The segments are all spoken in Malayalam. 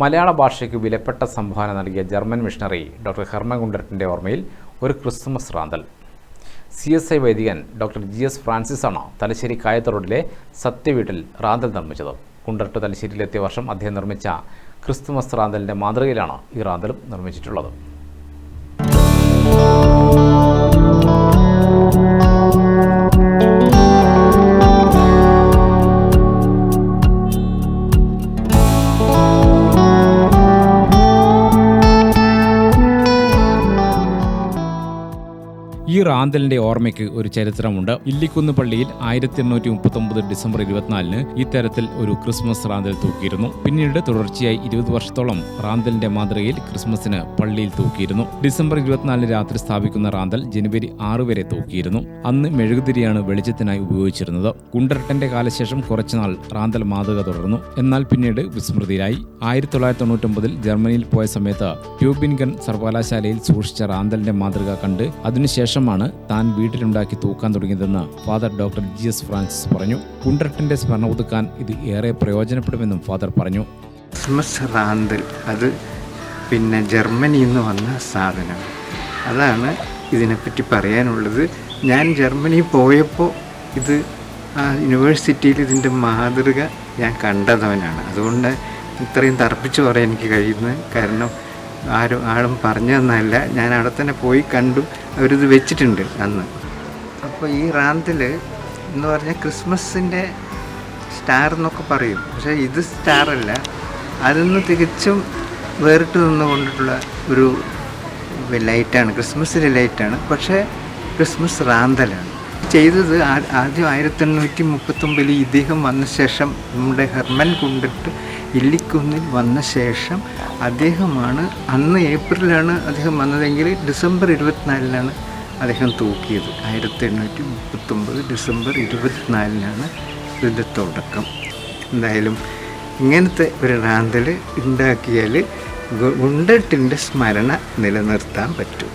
മലയാള ഭാഷയ്ക്ക് വിലപ്പെട്ട സംഭാവന നൽകിയ ജർമ്മൻ മിഷണറി ഡോക്ടർ ഹെർമൻ കുണ്ടരട്ടിന്റെ ഓർമ്മയിൽ ഒരു ക്രിസ്മസ് റാന്തൽ. സി എസ് ഐ വൈദികൻ ഡോക്ടർ ജി എസ് ഫ്രാൻസിസ് ആണ് തലശ്ശേരി കായത്ത് റോഡിലെ സത്യവീട്ടിൽ റാന്തൽ നിർമ്മിച്ചത്. കുണ്ടർട്ട് തലശ്ശേരിയിലെത്തിയ വർഷം അദ്ദേഹം നിർമ്മിച്ച ക്രിസ്തുമസ് റാന്തലിന്റെ മാതൃകയിലാണ് ഈ റാന്തലും നിർമ്മിച്ചിട്ടുള്ളത്. ഈ റാന്തലിന്റെ ഓർമ്മയ്ക്ക് ഒരു ചരിത്രമുണ്ട്. ഇല്ലിക്കുന്ന് പള്ളിയിൽ ആയിരത്തി എണ്ണൂറ്റി മുപ്പത്തി ഒമ്പത് ഡിസംബർ ഇരുപത്തിനാലിന് ഇത്തരത്തിൽ ഒരു ക്രിസ്മസ് റാന്തൽ തൂക്കിയിരുന്നു. പിന്നീട് തുടർച്ചയായി ഇരുപത് വർഷത്തോളം റാന്തലിന്റെ മാതൃകയിൽ ക്രിസ്മസിന് പള്ളിയിൽ തൂക്കിയിരുന്നു. ഡിസംബർ ഇരുപത്തിനാലിന് രാത്രി സ്ഥാപിക്കുന്ന റാന്തൽ ജനുവരി ആറ് വരെ തൂക്കിയിരുന്നു. അന്ന് മെഴുകുതിരിയാണ് വെളിച്ചത്തിനായി ഉപയോഗിച്ചിരുന്നത്. കുണ്ടരട്ടന്റെ കാലശേഷം കുറച്ചുനാൾ റാന്തൽ മാതൃക തുടർന്നു. എന്നാൽ പിന്നീട് വിസ്മൃതിയിലായി. ആയിരത്തി തൊള്ളായിരത്തി തൊണ്ണൂറ്റൊമ്പതിൽ ജർമ്മനിയിൽ പോയ സമയത്ത് ട്യൂബിൻഗൻ സർവകലാശാലയിൽ സൂക്ഷിച്ച റാന്തലിന്റെ മാതൃക കണ്ട് അതിനുശേഷമാണ് താൻ വീട്ടിലുണ്ടാക്കി തൂക്കാൻ തുടങ്ങിയതെന്ന് father doctor G S Francis പറഞ്ഞു. കുണ്ടർട്ടിന്റെ സ്മരണ ഒതുക്കാൻ ഇത് ഏറെ പ്രയോജനപ്പെടുമെന്നും ഫാദർ പറഞ്ഞു. റാന്തൽ അത് പിന്നെ ജർമ്മനിയിൽ നിന്ന് വന്ന സാധനം. അതാണ് ഇതിനെപ്പറ്റി പറയാനുള്ളത്. ഞാൻ ജർമ്മനി പോയപ്പോൾ ഇത് യൂണിവേഴ്സിറ്റിയിൽ ഇതിന്റെ മാതൃക ഞാൻ കണ്ടതവനാണ്. അതുകൊണ്ട് ഇത്രയും തർപ്പിച്ച് പറയാൻ എനിക്ക് കഴിയുന്നത് കാരണം ആരും ആളും പറഞ്ഞു തന്നല്ല ഞാൻ അവിടെ തന്നെ പോയി കണ്ടു. അവരിത് വെച്ചിട്ടുണ്ട് അന്ന്. അപ്പോൾ ഈ റാന്തിൽ എന്ന് പറഞ്ഞാൽ ക്രിസ്മസിന്റെ സ്റ്റാർ എന്നൊക്കെ പറയും. പക്ഷേ ഇത് സ്റ്റാറല്ല അതിൽ നിന്ന് തികച്ചും വേറിട്ട് നിന്നുകൊണ്ടിട്ടുള്ള ഒരു ലൈറ്റാണ്. ക്രിസ്മസിലെ ലൈറ്റാണ്. പക്ഷേ ക്രിസ്മസ് റാന്തലാണ്. ചെയ്തത് ആദ്യം ആയിരത്തി എണ്ണൂറ്റി മുപ്പത്തൊമ്പതിൽ ഇദ്ദേഹം വന്ന ശേഷം നമ്മുടെ ഹെർമൻ കുണ്ടിട്ട് ഇല്ലിക്കുന്നിൽ വന്ന ശേഷം അദ്ദേഹമാണ് അന്ന് ഏപ്രിലാണ് അദ്ദേഹം വന്നതെങ്കിൽ ഡിസംബർ ഇരുപത്തിനാലിനാണ് അദ്ദേഹം തൂക്കിയത്. ആയിരത്തി എണ്ണൂറ്റി മുപ്പത്തൊമ്പത് ഡിസംബർ ഇരുപത്തിനാലിനാണ് ഇതിന്റെ തുടക്കം. എന്തായാലും ഇങ്ങനത്തെ ഒരു റാന്തൽ ഉണ്ടാക്കിയാൽ ഗുണ്ടട്ടിന്റെ സ്മരണ നിലനിർത്താൻ പറ്റും.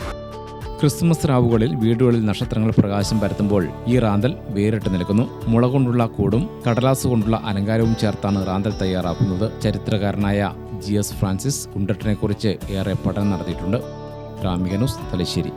ക്രിസ്മസ് രാവുകളിൽ വീടുകളിൽ നക്ഷത്രങ്ങൾ പ്രകാശം പരത്തുമ്പോൾ ഈ റാന്തൽ വേറിട്ട് നിൽക്കുന്നു. മുള കൊണ്ടുള്ള കൂടും കടലാസ് കൊണ്ടുള്ള അലങ്കാരവും ചേർത്താണ് റാന്തൽ തയ്യാറാക്കുന്നത്. ചരിത്രകാരനായ ജി എസ് ഫ്രാൻസിസ് കുണ്ടട്ടിനെക്കുറിച്ച് ഏറെ പഠനം നടത്തിയിട്ടുണ്ട്. ഗ്രാമിക ന്യൂസ് തലശ്ശേരി.